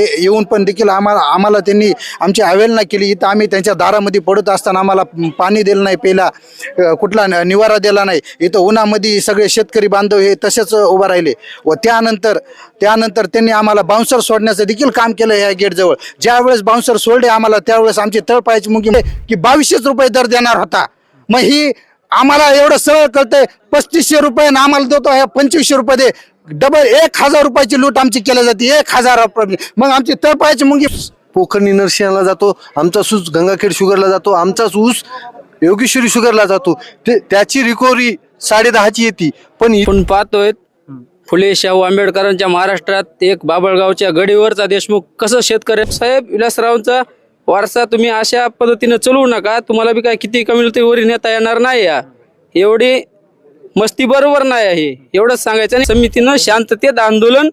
येऊन पण देखील आम्हाला आम्हाला त्यांनी आमची अवेलना केली. इथं आम्ही त्यांच्या दारामध्ये पडत असताना आम्हाला पाणी दिलं नाही पहिला कुठला निवारा दिला नाही. इथं उन्हामध्ये सगळे शेतकरी बांधव हे तसेच उभं राहिले. व त्यानंतर त्यानंतर त्यांनी आम्हाला बाउन्सर सोडण्याचं देखील काम केलं या गेटजवळ. ज्यावेळेस बाउन्सर सोडले आम्हाला त्यावेळेस आमची तळपायची मुगी की बावीसशेच रुपये दर देणार होता. मग ही आम्हाला एवढं सरळ कळतंय पस्तीसशे रुपये आम्हाला देतो ह्या पंचवीसशे रुपये दे. डबल एक हजार रुपयाची लूट आमची केली जाते एक हजार रुपये. मग आमची तळपायाची मुंगी पोखरणी नरसिंहला जातो आमचाच ऊस गंगाखेड शुगरला जातो आमचाच ऊस योगेश्वरी शुगरला जातो. ते त्याची रिकव्हरी साडे दहाची येते. पण आपण पाहतोय फुले शाहू आंबेडकरांच्या महाराष्ट्रात एक बाबळगावच्या गडीवरचा देशमुख कसं शेतकरी? साहेब विलासरावांचा वारसा तुम्ही अशा पद्धतीनं चालवू नका. तुम्हाला बी काय किती कमी वरी नेता येणार नाही या. एवढी मस्ती बरोबर नाही आहे. एवढंच सांगायचं आणि समितीनं शांततेत आंदोलन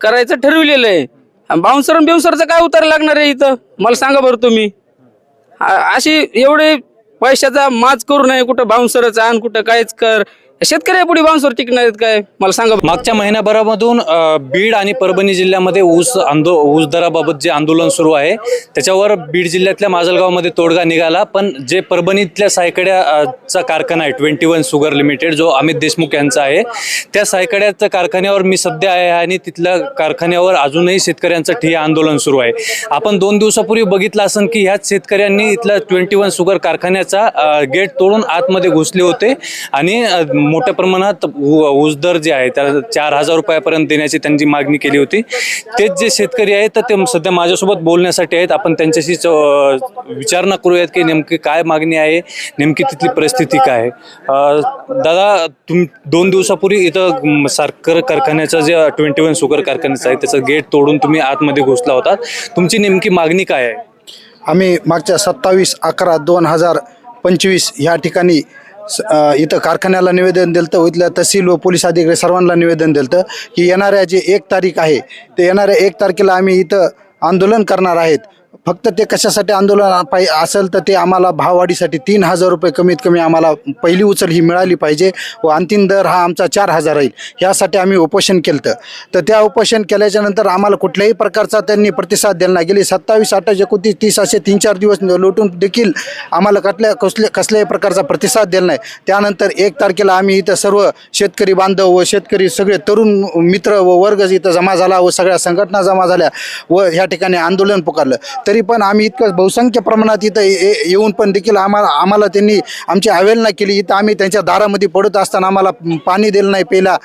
करायचं ठरविलेलं आहे. बाउन्सर बिउन्सरचं काय उतार लागणार आहे इथं? मला सांगा बरं तुम्ही. अशी एवढे पैशाचा माज करू नये कुठं बाउन्सरच आण कुठं कायच कर. शेतकऱ्या पुढे बाउन्सर टिकणार आहेत काय? मला सांगा. मागच्या महिन्याभरामधून बीड आणि परभणी जिल्ह्यामध्ये ऊस आंदो ऊस दराबाबत जे आंदोलन सुरू आहे त्याच्यावर बीड जिल्ह्यातल्या माजलगावमध्ये तोडगा निघाला. पण जे परभणीतल्या सायकड्याचा कारखाना आहे ट्वेंटी वन शुगर लिमिटेड जो अमित देशमुख यांचा आहे त्या सायकड्याच्या कारखान्यावर मी सध्या आहे आणि तिथल्या कारखान्यावर अजूनही शेतकऱ्यांचं ठिय्या आंदोलन सुरू आहे. आपण दोन दिवसापूर्वी बघितलं असेल की ह्याच शेतकऱ्यांनी इथल्या ट्वेंटी वन शुगर कारखान्याचा गेट तोडून आतमध्ये घुसले होते आणि मोठ्या प्रमाणात ऊ- ऊस दर जे आहे त्याला चार हजार रुपयापर्यंत देण्याची त्यांची मागणी केली होती. तेच जे शेतकरी आहेत तर ते सध्या माझ्यासोबत बोलण्यासाठी आहेत. आपण त्यांच्याशी च- विचारणा करूयात की नेमकी काय मागणी आहे नेमकी तिथली परिस्थिती काय. आहे दादा तुम दोन दिवसापूर्वी इथं साखर कारखान्याचा जे ट्वेंटी वन सुगर कारखान्याचा आहे त्याचं गेट तोडून तुम्ही आतमध्ये घुसला होता. तुमची नेमकी मागणी काय आहे? आम्ही मागच्या सत्तावीस अकरा दोन हजार पंचवीस ह्या ठिकाणी स- इथं कारखान्याला निवेदन दिलं होतं इथल्या तहसील व पोलीस अधिकारी सर्वांना निवेदन दिलं की येणाऱ्या जे एक तारीख आहे ते येणाऱ्या एक तारखेला आम्ही इथं आंदोलन करणार आहेत. फक्त ते कशासाठी आंदोलन पाहि असेल तर ते आम्हाला भाववाढीसाठी तीन हजार रुपये कमीत कमी आम्हाला पहिली उचल ही मिळाली पाहिजे व अंतिम दर हा आमचा चार हजार राहील. ह्यासाठी आम्ही उपोषण केलं तर त्या उपोषण केल्याच्यानंतर आम्हाला कुठल्याही प्रकारचा त्यांनी प्रतिसाद दिला नाही. गेली सत्तावीस अठ्ठावीस एकोणतीस तीस असे तीन चार दिवस लुटून देखील आम्हाला कसल्या कसल्या कसल्याही प्रकारचा प्रतिसाद दिला नाही. त्यानंतर एक तारखेला आम्ही इथं सर्व शेतकरी बांधव व शेतकरी सगळे तरुण मित्र व वर्ग इथं जमा झाला व सगळ्या संघटना जमा झाल्या व ह्या ठिकाणी आंदोलन पुकारलं. तरी तरी पण आम्ही इतकं बहुसंख्य प्रमाणात इथं ये- येऊन पण देखील आम्हाला आम्हाला त्यांनी आमची अवेलना केली. इथं आम्ही त्यांच्या दारामध्ये पडत असताना आम्हाला पाणी दिलं नाही पहिला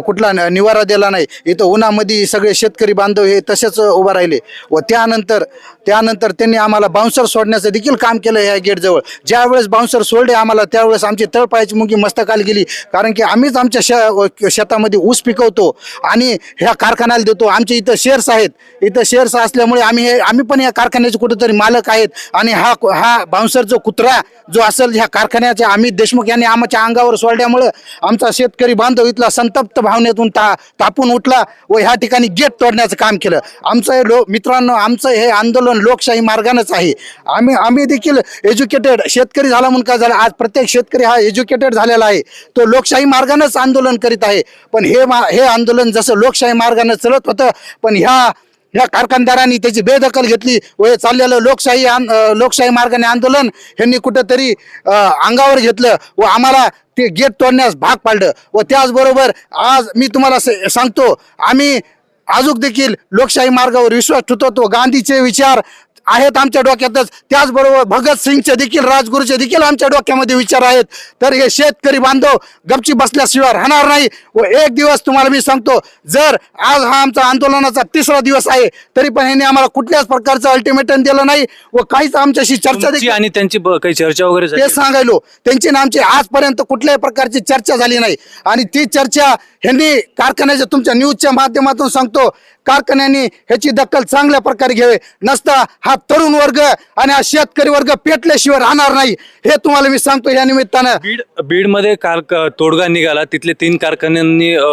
कुठला न- निवारा दिला नाही. इथं उन्हामध्ये सगळे शेतकरी बांधव हे तसेच उभं राहिले. व त्यानंतर त्यानंतर त्यांनी आम्हाला बाउन्सर सोडण्याचं देखील काम केलं या गेटजवळ. ज्यावेळेस बाउन्सर सोडले आम्हाला त्यावेळेस आमची तळपायाची मुंगी मस्तकाला गेली. कारण की आम्हीच आमच्या शे शेतामध्ये ऊस पिकवतो आणि ह्या कारखान्याला देतो. आमचे इथं शेअर्स आहेत. इथं शेअर्स असल्यामुळे आम्ही हे आम्ही पण या कारखान्याचे कुठेतरी मालक आहेत आणि हा हा बाउन्सर जो कुत्रा जो असेल ह्या कारखान्याच्या अमित देशमुख यांनी आमच्या अंगावर सोडल्यामुळं आमचा शेतकरी बांधव इथला संतप्त भावनेतून ता तापून उठला व ह्या ठिकाणी गेट तोडण्याचं काम केलं. आमचं हे लो मित्रांनो आमचं हे आंदोलन लोकशाही मार्गानंच आहे. आम्ही आम्ही देखील एज्युकेटेड शेतकरी झाला म्हणून काय झालं? आज प्रत्येक शेतकरी हा एज्युकेटेड झालेला आहे. तो लोकशाही मार्गानंच आंदोलन करीत आहे. पण हे मा हे आंदोलन जसं लोकशाही मार्गानं चलत होतं पण ह्या ह्या कारखानदारांनी त्याची बेदखल घेतली. व हे चाललेलं लोकशाही आन- लोकशाही मार्गाने आंदोलन ह्यांनी कुठंतरी अंगावर घेतलं व आम्हाला ते गेट तोडण्यास भाग पाडलं. व त्याचबरोबर आज मी तुम्हाला स- सांगतो आम्ही अजून देखील लोकशाही मार्गावर विश्वास ठेवतो. गांधीचे विचार आहेत आमच्या डोक्यातच. त्याचबरोबर भगतसिंगचे देखील राजगुरूचे देखील आमच्या डोक्यामध्ये विचार आहेत. तर हे शेतकरी बांधव गपची बसल्याशिवाय राहणार नाही. व एक दिवस तुम्हाला मी सांगतो जर आज हा आमचा आंदोलनाचा तिसरा दिवस आहे तरी पण यांनी आम्हाला कुठल्याच प्रकारचं अल्टिमेटम दिलं नाही व काहीच आमच्याशी चर्चा देखील आणि त्यांची काही चर्चा वगैरे? ते सांगायलो त्यांची ना आमची आजपर्यंत कुठल्याही प्रकारची चर्चा झाली नाही. आणि ती चर्चा ह्यांनी कारखान्याच्या तुमच्या न्यूजच्या माध्यमातून सांगतो. कारखान्यांनी ह्याची दखल चांगल्या प्रकारे घ्यावे. नसता हा तरुण वर्ग आणि हा शेतकरी वर्ग पेटल्याशिवाय राहणार नाही. हे तुम्हाला मी सांगतो या निमित्तानं. बीड बीडमध्ये कार तोडगा निघाला. तिथले तीन कारखान्यांनी अ,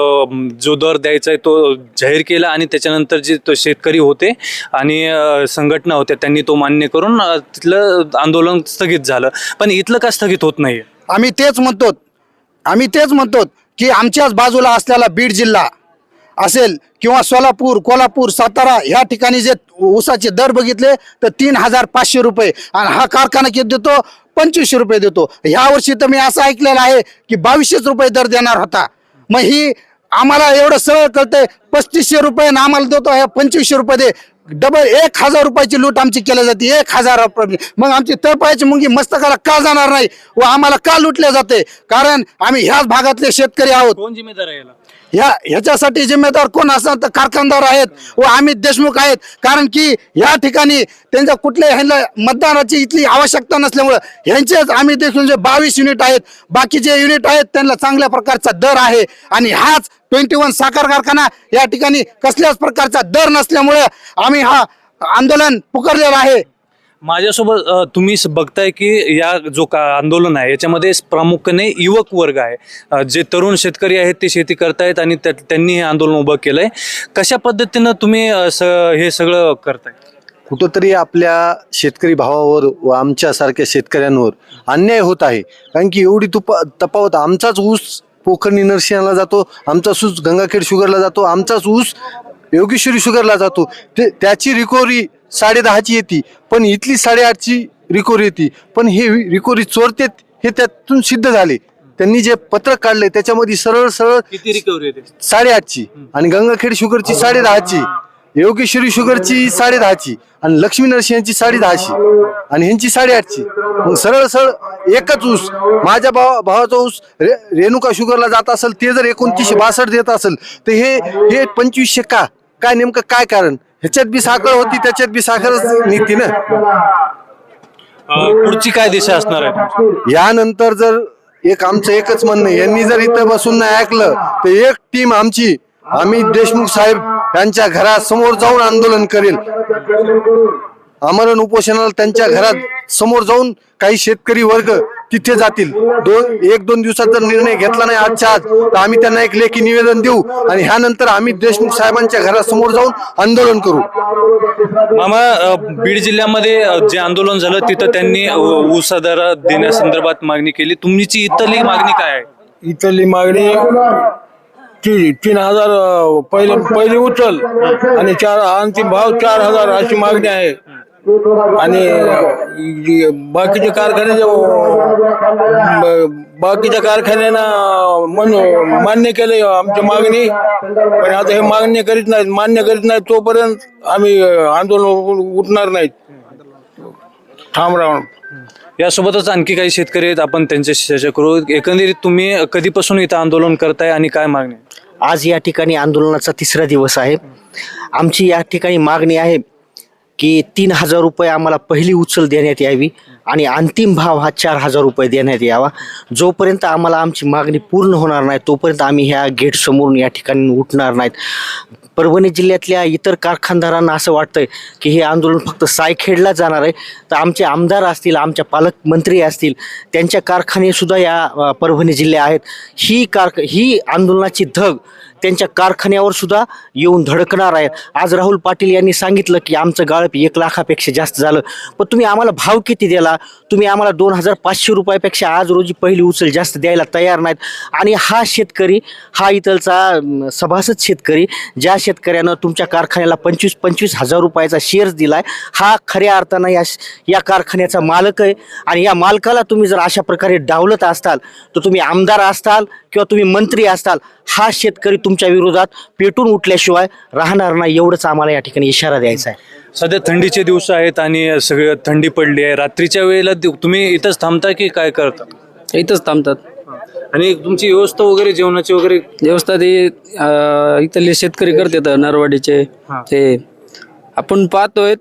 जो दर द्यायचा आहे तो जाहीर केला आणि त्याच्यानंतर जे तो शेतकरी होते आणि अ, संघटना होत्या त्यांनी तो मान्य करून अ, तिथलं आंदोलन स्थगित झालं. पण इथलं का स्थगित होत नाही आम्ही तेच म्हणतो आम्ही तेच म्हणतो की आमच्याच बाजूला असलेला बीड जिल्हा असेल किंवा सोलापूर कोल्हापूर सातारा ह्या ठिकाणी जे ऊसाचे दर बघितले तर तीन हजार पाचशे रुपये. आणि हा कारखाना किती देतो? पंचवीसशे रुपये देतो. ह्या वर्षी तर मी असं ऐकलेलं आहे की बावीसशेच रुपये दर देणार होता. मग ही आम्हाला एवढं सरळ कळतंय पस्तीसशे रुपये आम्हाला देतो ह्या पंचवीसशे रुपये दे. डबल एक हजार रुपयाची लूट आमची केली जाते एक हजार रुपये. मग आमची तळपायाची मुंगी मस्तकाला का जाणार नाही? व आम्हाला का लुटले जाते? कारण आम्ही ह्याच भागातले शेतकरी आहोत. कोण जिम्मेदार आहे या ह्या ह्याच्यासाठी जिम्मेदार कोण असणार तर कारखानदार आहेत व अमित देशमुख आहेत. कारण की या ठिकाणी त्यांच्या कुठल्या ह्यांना मतदानाची इथली आवश्यकता नसल्यामुळं ह्यांचेच अमित देशमुख बावीस युनिट आहेत बाकीचे युनिट आहेत त्यांना चांगल्या प्रकारचा दर आहे. आणि हाच ट्वेंटी वन साखर कारखाना या ठिकाणी कसल्याच प्रकारचा दर नसल्यामुळे आम्ही हा आंदोलन पुकारलेलं आहे. माझ्यासोबत अ, तुम्ही स- बघताय की या जो का आंदोलन आहे याच्यामध्ये प्रामुख्याने युवक वर्ग आहे. अ, जे तरुण शेतकरी आहेत ते शेती करतायत आणि त्या- त्यांनी हे आंदोलन उभं केलंय. कशा पद्धतीनं तुम्ही अ, स- हे सगळं करताय? कुठंतरी आपल्या शेतकरी भावावर व आमच्यासारख्या शेतकऱ्यांवर अन्याय होत आहे. कारण की एवढी तुप तफावत आमचाच ऊस पोखरणी नर्सिंगला जातो आमचाच ऊस गंगाखेड शुगरला जातो आमचाच ऊस योगेश्वरी शुगरला जातो. ते त्याची रिकव्हरी साडे दहाची येते पण इथली साडेआठची रिकव्हरी येते. पण हे रिकव्हरी चोरतेत हे त्यातून सिद्ध झाले. त्यांनी जे पत्रक काढले त्याच्यामध्ये सरळ सरळ किती रिकव्हरी येते? साडेआठची आणि गंगाखेड शुगरची साडे दहाची योगेश्वरी शुगरची साडे दहाची आणि लक्ष्मी नरसिंहाची साडे दहाची आणि ह्यांची साडेआठची. मग सरळ सरळ एकच ऊस माझ्या भावा भावाचा ऊस रे रेणुका शुगरला जात असेल ते जर एकोणतीसशे बासष्ट देत असेल तर हे हे पंचवीसशे का? काय नेमकं काय कारण? ह्याच्यात बी साखर होती त्याच्यात बी साखरच निघते ना अ, पुढची काय दिशा असणार आहे? यानंतर जर एक आमचं एकच म्हणणं आहे, यांनी जर इथं बसून नाही ऐकलं तर एक टीम आमची अमित देशमुख साहेब यांच्या घरासमोर जाऊन आंदोलन करेल आमरण उपोषणाला त्यांच्या घरात समोर जाऊन काही शेतकरी वर्ग तिथे जातील. दोन एक दोन दिवसात जर निर्णय घेतला नाही आजच्या आज. तर आम्ही त्यांना एक लेखी निवेदन देऊ आणि ह्यानंतर अमित देशमुख साहेबांच्या घरासमोर जाऊन आंदोलन करू. मामा बीड जिल्ह्यामध्ये जे आंदोलन झालं तिथं त्यांनी ऊस दर देण्यासंदर्भात मागणी केली. तुमची इथली मागणी काय आहे? इथली मागणी ती तीन हजार पहिले पहिली उचल आणि चार अंतिम भाव चार हजार अशी मागणी आहे. आणि जी बाकीचे कारखाने जे, अं, ब- बाकीच्या कारखान्यांना मन- मान्य केले आमची मागणी. पण आता हे मागणी करीत नाहीत मान्य करीत नाहीत तोपर्यंत आम्ही आंदोलन उठणार नाहीत. ठाम राहून. यासोबतच आणखी काही शेतकरी आहेत आपण त्यांच्याशी चर्चा करू. एकंदरीत तुम्ही कधीपासून इथं आंदोलन करताय आणि काय मागणी आहे? आज या ठिकाणी आंदोलनाचा तिसरा दिवस आहे. आमची या ठिकाणी मागणी आहे की तीन हजार रुपये आम्हाला पहिली उचल देण्यात यावी आणि अंतिम भाव हा चार हजार रुपये देण्यात यावा. जोपर्यंत आम्हाला आमची मागणी पूर्ण होणार नाही तोपर्यंत आम्ही ह्या गेट समोरून या ठिकाणी उठणार नाहीत. परभणी जिल्ह्यातल्या इतर कारखानदारांना असं वाटतंय की हे आंदोलन फक्त सायखेडला जाणार आहे. तर आमचे आमदार असतील आमच्या पालकमंत्री असतील त्यांच्या कारखानेसुद्धा या परभणी जिल्ह्या आहेत. ही कार ही आंदोलनाची धग त्यांच्या कारखान्यावर सुद्धा येऊन धडकणार आहे. आज राहुल पाटील यांनी सांगितलं की आमचं गाळप एक लाखापेक्षा जास्त झालं. पण तुम्ही आम्हाला भाव किती दिला? तुम्ही आम्हाला दोन हजार पाचशे रुपयापेक्षा आज रोजी पहिली उचल जास्त द्यायला तयार नाहीत. आणि हा शेतकरी हा इथलचा सभासद शेतकरी ज्या शेतकऱ्यानं तुमच्या कारखान्याला पंचवीस पंचवीस हजार रुपयाचा शेअर्स दिलाय हा खऱ्या अर्थानं या या कारखान्याचा मालक आहे. आणि या मालकाला तुम्ही जर अशा प्रकारे डावलत असताल तर तुम्ही आमदार असताल किंवा तुम्ही मंत्री असताल हा शेतकरी तुमच्या विरोधात पेटून उठल्याशिवाय राहणार नाही एवढंच आम्हाला या ठिकाणी इशारा द्यायचा आहे. सध्या थंडीचे दिवस आहेत आणि सगळं थंडी पडली आहे. रात्रीच्या वेळेला तुम्ही इथंच थांबता की काय करता? इथंच थांबतात. आणि तुमची व्यवस्था वगैरे जेवणाची वगैरे? व्यवस्था ते अं, इथले शेतकरी करतात नरवाडीचे. ते आपण पाहतोय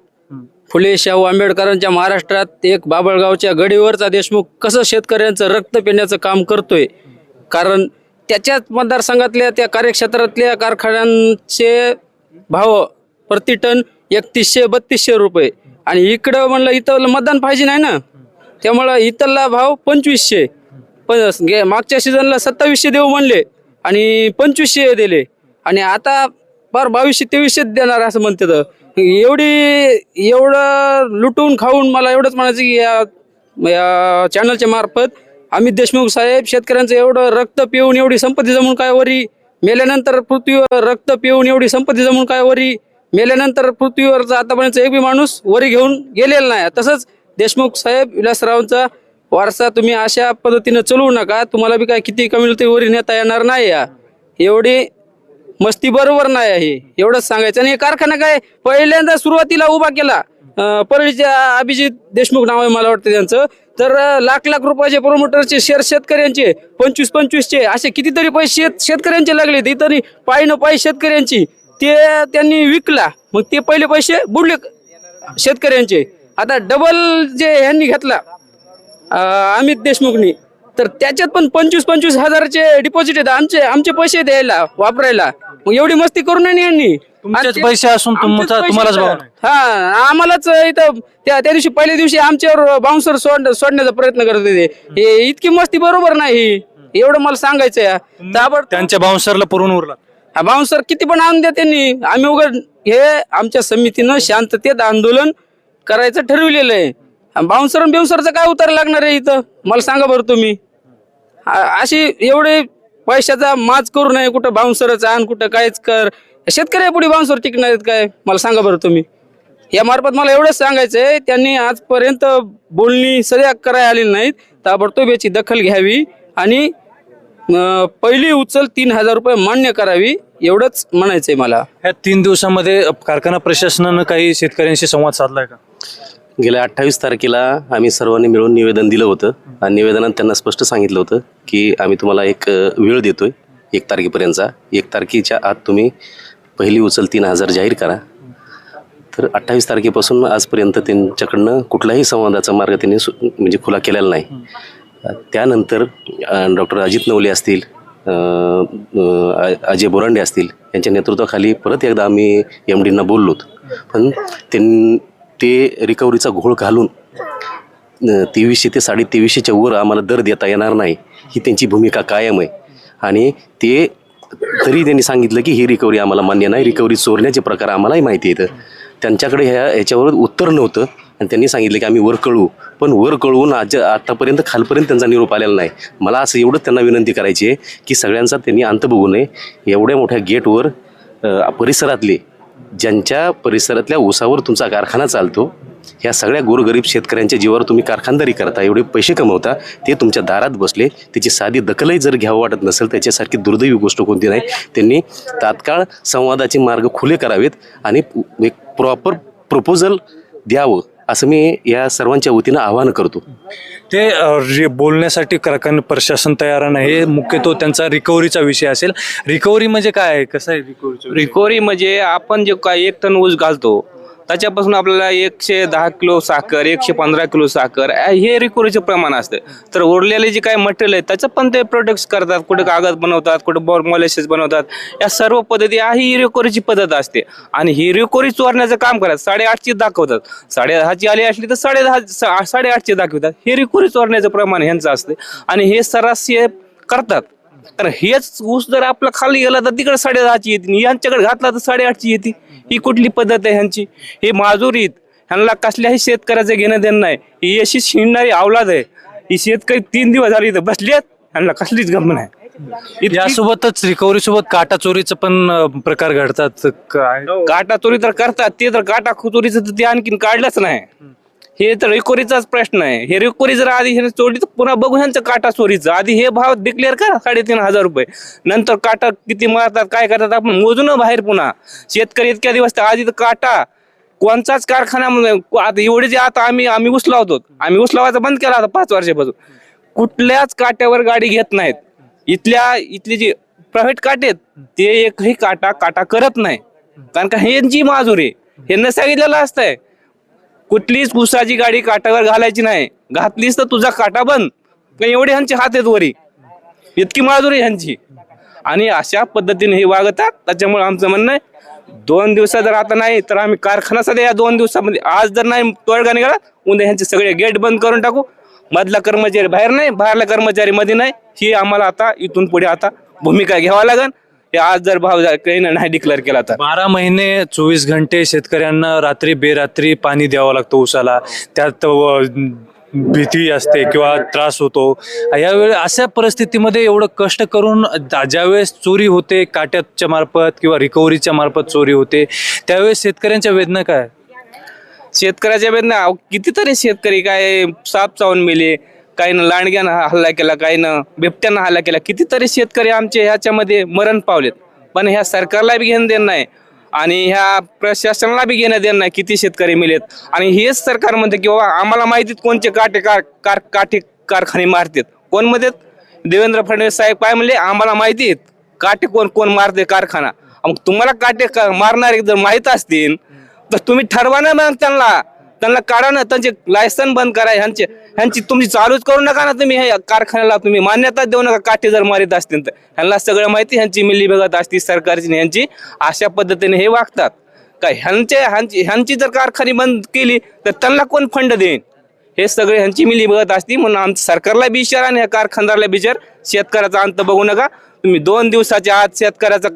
फुले शाहू आंबेडकरांच्या महाराष्ट्रात एक बाबळगावच्या गडीवरचा देशमुख कसं शेतकऱ्यांचं रक्त पिण्याचं काम करतोय? कारण त्याच्याच मतदारसंघातल्या त्या कार्यक्षेत्रातल्या कारखान्यांचे भाव प्रति टन एकतीसशे बत्तीसशे रुपये. आणि इकडं म्हणलं इथं मतदान पाहिजे नाही ना? त्यामुळं इथला भाव पंचवीसशे. पण गे- मागच्या सीझनला सत्तावीसशे देऊ म्हणले आणि पंचवीसशे दिले. आणि आता फार बावीसशे तेवीसशे देणार असं म्हणते तर. एवढी एवढं लुटून खाऊन मला एवढंच म्हणायचं की या या चॅनलच्या मार्फत अमित देशमुख साहेब शेतकऱ्यांचं एवढं रक्त पिऊन एवढी संपत्ती जमून काय वरी? मेल्यानंतर पृथ्वीवर रक्त पिऊन एवढी संपत्ती जमून काय वरी? मेल्यानंतर पृथ्वीवरचा आतापर्यंत एक बी माणूस वरी घेऊन गेलेला नाही. तसंच देशमुख साहेब विलासरावांचा वारसा तुम्ही अशा पद्धतीनं चालवू नका. तुम्हाला बी काय किती कमी ते वरी नेता येणार नाही या. एवढी मस्ती बरोबर नाही आहे. एवढंच सांगायचं. आणि हे कारखाना काय? पहिल्यांदा सुरुवातीला उभा केला. अं, अभिजित देशमुख नाव आहे मला वाटतं त्यांचं. तर लाख लाख रुपयाचे प्रोमोटरचे शेअर शेतकऱ्यांचे पंचवीस पंचवीसचे असे कितीतरी पैसे शेत शेतकऱ्यांचे लागले ते तरी पायी न पायी शेतकऱ्यांची. ते त्यांनी विकला मग ते पहिले पैसे बुडले शेतकऱ्यांचे. आता डबल जे ह्यांनी घेतला अमित देशमुखनी तर त्याच्यात पण पंचवीस पंचवीस हजारचे डिपॉझिट आहेत. आमचे आमचे पैसे द्यायला वापरायला. मग एवढी मस्ती करू नये यांनी. तुमचेच आणि पैसे असून तुमचा- आमचेच पैसे तुम्हालाच भाव आहेत. नाही. हा आम्हालाच इथं त्या त्या दिवशी पहिल्या दिवशी आमच्यावर बाउन्सर सोड सोडण्याचा प्रयत्न करत होते. हे इतकी मस्ती बरोबर नाही. ही एवढं मला सांगायचं ताबडतोब त्यांच्या बाउन्सरला पुरून उरला हा बाउन्सर किती पण आणून द्या त्यांनी. आम्ही उघड हे आमच्या समितीनं शांततेत आंदोलन करायचं ठरवलेलं आहे. बाउन्सर बिउन्सरचं काय उतार लागणार आहे इथं? मला सांगा बरं तुम्ही. आ- अशी एवढे पैशाचा माज करू नये. कुठं बाउन्सरच आण कुठं कायच कर. शेतकरी पुढे बाउन्सर टिकणार आहेत काय? मला सांगा बरं तुम्ही. या मार्फत मला एवढंच सांगायचं आहे त्यांनी आजपर्यंत बोलणी सध्या करायला आलेली नाहीत. ताबडतोब याची दखल घ्यावी आणि पहिली उचल तीन हजार रुपये मान्य करावी एवढंच म्हणायचंय मला. ह्या तीन दिवसामध्ये कारखाना प्रशासनानं काही शेतकऱ्यांशी संवाद साधलाय का? गेल्या अठ्ठावीस तारखेला आम्ही सर्वांनी मिळून निवेदन दिलं होतं आणि निवेदनात त्यांना स्पष्ट सांगितलं होतं की आम्ही तुम्हाला एक वेळ देतोय एक तारखेपर्यंतचा. एक तारखेच्या आत तुम्ही पहिली उचल तीन हजार जाहीर करा. तर अठ्ठावीस तारखेपासून आजपर्यंत त्यांच्याकडनं कुठलाही संवादाचा मार्ग त्यांनी सु म्हणजे खुला केलेला नाही. त्यानंतर डॉक्टर अजित नवले असतील अजय बोरांडे असतील यांच्या नेतृत्वाखाली परत एकदा आम्ही एम डींना बोललोत. पण त्यां ते रिकव्हरीचा घोळ घालून तेवीसशे ते साडे तेवीसशेच्या वर आम्हाला दर देता येणार नाही. ही त्यांची भूमिका कायम आहे. आणि ते तरी त्यांनी सांगितलं की ही रिकव्हरी आम्हाला मान्य नाही. रिकव्हरी चोरण्याचे प्रकार आम्हालाही माहिती येतं त्यांच्याकडे ह्या याच्यावर उत्तर नव्हतं. आणि त्यांनी सांगितलं की आम्ही वर कळू पण वर कळवून आज आतापर्यंत खालपर्यंत त्यांचा निरोप आलेला नाही. मला असं एवढंच त्यांना विनंती करायची आहे की सगळ्यांचा त्यांनी अंत बघू नये. एवढ्या मोठ्या गेटवर परिसरातले ज्यांच्या परिसरातल्या ऊसावर तुमचा कारखाना चालतो ह्या सगळ्या गोरगरीब शेतकऱ्यांच्या जीवावर तुम्ही कारखानदारी करता एवढे पैसे कमवता ते तुमच्या दारात बसले त्याची साधी दखलही जर घ्यावं वाटत नसेल त्याच्यासारखी दुर्दैवी गोष्ट कोणती नाही. त्यांनी तात्काळ संवादाचे मार्ग खुले करावेत आणि एक प्रॉपर प्रपोजल द्यावं असं मी या सर्वांच्या वतीनं आवाहन करतो. ते रि- बोलण्यासाठी कारखाना प्रशासन तयार नाही हे मुख्यतः त्यांचा रिकव्हरीचा विषय असेल. रिकव्हरी म्हणजे काय आहे? कसं आहे रिकव्हरीचं रिकव्हरी म्हणजे आपण जे काय एक टन ऊस घालतो त्याच्यापासून आपल्याला एकशे दहा किलो साखर एकशे पंधरा किलो साखर अ, हे रिकोरीचं प्रमाण असतं. तर उरलेले जे काही मटेरियल आहे त्याचं पण ते प्रोडक्ट्स करतात कुठं कागद बनवतात कुठं बॉर मॉलेसेस बनवतात. या सर्व पद्धती हा ही रिकोरीची पद्धत असते. आणि ही रिकोरी चोरण्याचं काम करतात. साडेआठची दाखवतात. साडेदहाची आली असली तर साडेदहा सा- साडेआठची दाखवतात. हे रिकोरी चोरण्याचं प्रमाण ह्यांचं असते. आणि हे सर्रास हे करतात. तर हेच ऊस जर आपला खाली गेला तर तिकडे साडेदहाची येते. यांच्याकडे घातला तर साडेआठची येते. ही कुठली पद्धत आहे ह्यांची? हे माजुरीत ह्यांना कसल्याही शेतकऱ्याचं घेणं देणं नाही. ही अशी शिणणारी अवलाद आहे. ही शेतकरी तीन दिवस झाले इथं बसलेत ह्यांना कसलीच गम नाही. यासोबतच रिकव्हरी सोबत काटा चोरीचं पण प्रकार घडतात. काय? काटा चोरी तर करतात. ते तर काटा चोरीचं तर ते आणखीन काढलंच नाही. हे तर रिकोरीचाच प्रश्न आहे. हे रिकोरी जर आधी ह्याने चोरी तर पुन्हा बघू ह्यांचं काटा चोरीचं. आधी हे भाव डिक्लेअर करा साडेतीन हजार रुपये. नंतर काटा किती मारतात काय करतात आपण मोजू ना बाहेर पुन्हा. शेतकरी इतक्या दिवस आधी तर काटा. कोणताच कारखाना आता एवढे जे आता आम्ही आम्ही उसलावतो आम्ही ऊस बंद केला आता पाच वर्षापासून. कुठल्याच काट्यावर गाडी घेत नाहीत. इथल्या इथली जी प्रायव्हेट काटे आहेत ते एकही काटा काटा करत नाही. कारण का हे जी आहे यांना सांगितलेलं असतंय. कुठलीच ऊसाची गाडी काटावर घालायची नाही. घातलीस तर तुझा काटा बंद. पण एवढे ह्यांचे हात आहेत वरी. इतकी माजुरी ह्यांची. आणि अशा पद्धतीने हे वागतात. त्याच्यामुळे आमचं म्हणणं आहे दोन दिवसात जर आता नाही तर आम्ही कारखाना सध्या या दोन दिवसामध्ये आज जर नाही तोडगा निघाला उद्या ह्यांचे सगळे गेट बंद करून टाकू. मधला कर्मचारी बाहेर नाही बाहेरला कर्मचारी मध्ये नाही. ही आम्हाला आता इथून पुढे आता भूमिका घ्यावा लागेल. हे आज जर भाव काही नाही डिक्लेअर केला तर. बारा महिने चोवीस घंटे शेतकऱ्यांना रात्री बेरात्री पाणी द्यावं लागतं ऊसाला. त्यात भीती असते किंवा त्रास होतो. यावेळी अशा परिस्थितीमध्ये एवढं कष्ट करून जा- ज्यावेळेस चोरी होते काट्याच्या मार्फत किंवा रिकव्हरीच्या मार्फत चोरी होते त्यावेळेस शेतकऱ्यांच्या वेदना काय? शेतकऱ्याच्या वेदना अहो, कितीतरी शेतकरी काय साप चावून मेले. काहीनं लांडग्यानं हल्ला केला काहीनं बिबट्यानं हल्ला केला. कितीतरी शेतकरी आमचे ह्याच्यामध्ये मरण पावलेत. पण ह्या सरकारला बी घेणं देणं नाही आणि ह्या प्रशासनाला बी घेणं देणं नाही किती शेतकरी मिळेत आणि हेच सरकार म्हणते की बाबा आम्हाला माहितीत कोणचे काटे कार कार काटे कारखाने मारतात. कोण म्हणतात? देवेंद्र फडणवीस साहेब काय म्हणले? आम्हाला माहिती आहेत काटे कोण कोण मारते कारखाना. मग तुम्हाला काटे का- मारणारे जर माहीत असतील तर तुम्ही ठरवा ना मग त्यांना. त्यांना काढा ना त्यांचे लायसन बंद करा ह्यांचे ह्यांची तुम्ही चालूच करू नका ना तुम्ही हे कारखान्याला तुम्ही मान्यता देऊ नका काठी जर मारित असतील तर. ह्यांना सगळं माहिती ह्यांची मिली बघत असती सरकारची ह्यांची अशा पद्धतीने हे वागतात. काय ह्यांचे ह्यांची ह्यांची जर कारखानी बंद केली तर त्यांना कोण फंड देईन? हे सगळे ह्यांची मिली बघत असती म्हणून आमच्या सरकारला बी विचार आणि ह्या कारखानदाराला विचार शेतकऱ्याचा अंत बघू नका. तुम्ही दोन दिवसाच्या आत शेतकऱ्याचा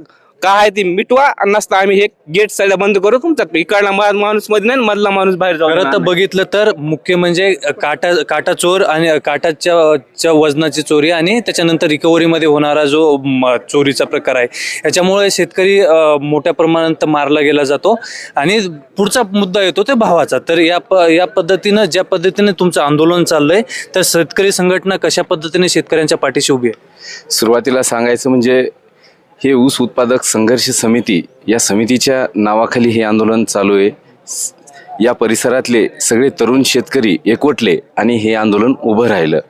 काय आहे ती मिटवा आणि नसता आम्ही हे गेट साईड बंद करू. तुमचा इकडला मा- माणूसमध्ये नाही मधला माणूस बाहेर जाऊ खरं तर. बघितलं तर मुख्य म्हणजे काटा काटा चोर आणि काटाच्या च्या वजनाची चोरी आणि त्याच्यानंतर रिकव्हरीमध्ये होणारा जो म, चोरीचा प्रकार आहे. याच्यामुळे शेतकरी मोठ्या प्रमाणात मारला गेला जातो. आणि पुढचा मुद्दा येतो ते भावाचा. तर या प या पद्धतीनं ज्या पद्धतीने तुमचं आंदोलन चाललंय तर शेतकरी संघटना कशा पद्धतीने शेतकऱ्यांच्या पाठीशी उभी आहे? सुरुवातीला सांगायचं म्हणजे हे ऊस उत्पादक संघर्ष समिती या समितीच्या नावाखाली हे आंदोलन चालू आहे. या परिसरातले सगळे तरुण शेतकरी एकवटले आणि हे आंदोलन उभं राहिलं.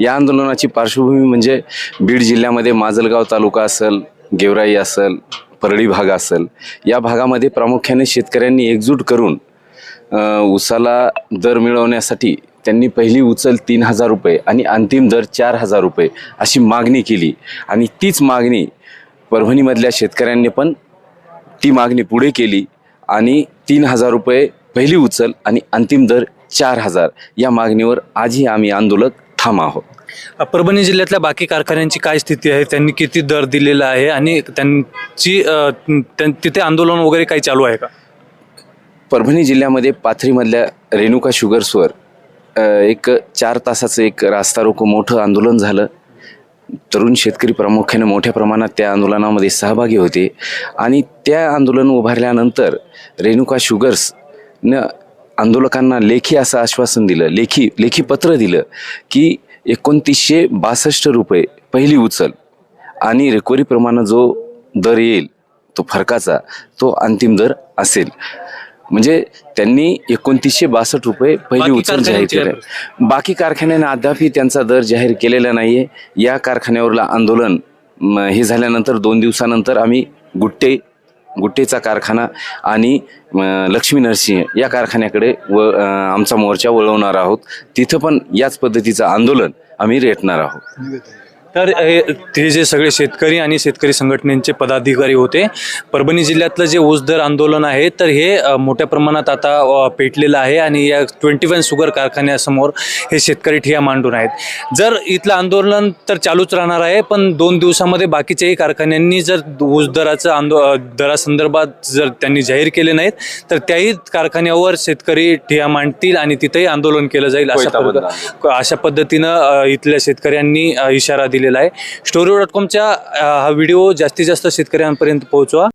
या आंदोलनाची पार्श्वभूमी म्हणजे बीड जिल्ह्यामध्ये माजलगाव तालुका असेल गेवराई असेल परळी भाग असेल. या भागामध्ये प्रामुख्याने शेतकऱ्यांनी एकजूट करून ऊसाला दर मिळवण्यासाठी त्यांनी पहिली उचल तीन हजार रुपये आणि अंतिम दर चार हजार रुपये अशी मागणी केली. आणि तीच मागणी परभणीमधल्या शेतकऱ्यांनी पण ती मागणी पुढे केली आणि तीन हजार रुपये पहिली उचल आणि अंतिम दर चार हजार. या मागणीवर आजही आम्ही आंदोलक ठाम आहोत. परभणी जिल्ह्यातल्या बाकी कारखान्यांची काय स्थिती आहे? त्यांनी किती दर दिलेला आहे आणि त्यांची तिथे आंदोलन वगैरे काही चालू आहे का? परभणी जिल्ह्यामध्ये पाथरीमधल्या रेणुका शुगर्सवर एक चार तासाचं एक रास्ता रोको मोठं आंदोलन झालं. तरुण शेतकरी प्रामुख्याने मोठ्या प्रमाणात त्या आंदोलनामध्ये सहभागी होते. आणि त्या आंदोलन उभारल्यानंतर रेणुका शुगर्सनं आंदोलकांना लेखी असं आश्वासन दिलं लेखी लेखी पत्र दिलं की एकोणतीसशे बासष्ट रुपये पहिली उचल आणि रिकव्हरीप्रमाणे जो दर येईल तो फरकाचा तो अंतिम दर असेल. म्हणजे त्यांनी एकोणतीसशे बासष्ट रुपये पहिली उचल जाहीर केलं. बाकी कारखान्याने अद्यापही त्यांचा दर जाहीर केलेला नाहीये. या कारखान्यावरला आंदोलन हे झाल्यानंतर दोन दिवसानंतर आम्ही गुट्टे गुट्टेचा कारखाना आणि लक्ष्मी नरसिंह या कारखान्याकडे व आमचा मोर्चा वळवणार आहोत. तिथं पण याच पद्धतीचं आंदोलन आम्ही रेटणार आहोत. तर हे ते जे सगळे शेतकरी आणि शेतकरी संघटनेचे पदाधिकारी होते परभणी जिल्ह्यातलं जे ऊस दर आंदोलन आहे तर हे मोठ्या प्रमाणात आता पेटलेलं आहे आणि या ट्वेंटी वन शुगर कारखान्यासमोर हे शेतकरी ठिया मांडून आहेत. जर इथलं आंदोलन तर चालूच राहणार आहे पण दोन दिवसामध्ये बाकीच्याही कारखान्यांनी जर ऊस दराचं आंदो दरासंदर्भात जर त्यांनी जाहीर केले नाहीत तर त्याही कारखान्यावर शेतकरी ठिया मांडतील आणि तिथेही आंदोलन केलं जाईल अशा अशा पद्धतीनं इथल्या शेतकऱ्यांनी इशारा दिलेला आहे. स्टोरी डॉट कॉमच्या हा व्हिडिओ जास्तीत जास्त शेतकऱ्यांपर्यंत पोहोचवा.